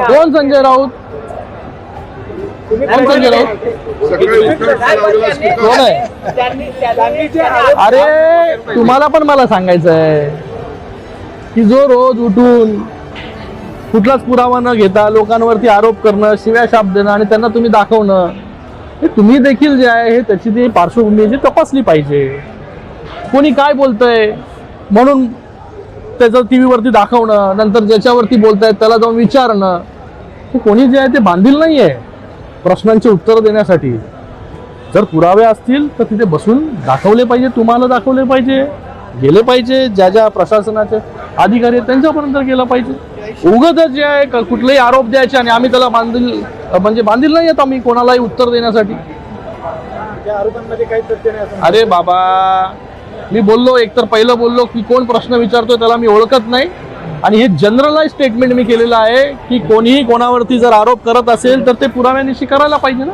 कोण संजय राऊत? कोण संजय राऊत कोण आहे? अरे तुम्हाला पण मला सांगायचं आहे की जो रोज उठून कुठलाच पुरावा न घेता लोकांवरती आरोप करणं शिव्या शाप देणं आणि त्यांना तुम्ही दाखवणं हे तुम्ही देखील जे आहे हे त्याची ती पार्श्वभूमी जी तपासली पाहिजे. कोणी काय बोलतंय? म्हणून त्याचं टी व्हीवरती दाखवणं नंतर ज्याच्यावरती बोलतायत त्याला जाऊन विचारणं हे कोणी जे आहे ते बांधील नाही आहे प्रश्नांची उत्तरं देण्यासाठी. जर पुरावे असतील तर तिथे बसून दाखवले पाहिजे तुम्हाला दाखवले पाहिजे गेले पाहिजे ज्या ज्या प्रशासनाचे अधिकारी आहेत त्यांच्यापर्यंत गेलं पाहिजे. उगत जे आहे कुठलेही आरोप द्यायचे आणि आम्ही त्याला बांधील म्हणजे बांधील नाही आहेत आम्ही कोणालाही उत्तर देण्यासाठी. अरे बाबा मी बोललो एकतर पहिलं बोललो की कोण प्रश्न विचारतोय त्याला मी ओळखत नाही. आणि हे जनरलाइज स्टेटमेंट मी केलेलं आहे की कोणीही कोणावरती जर आरोप करत असेल तर ते पुराव्यानिशी करायला पाहिजे ना?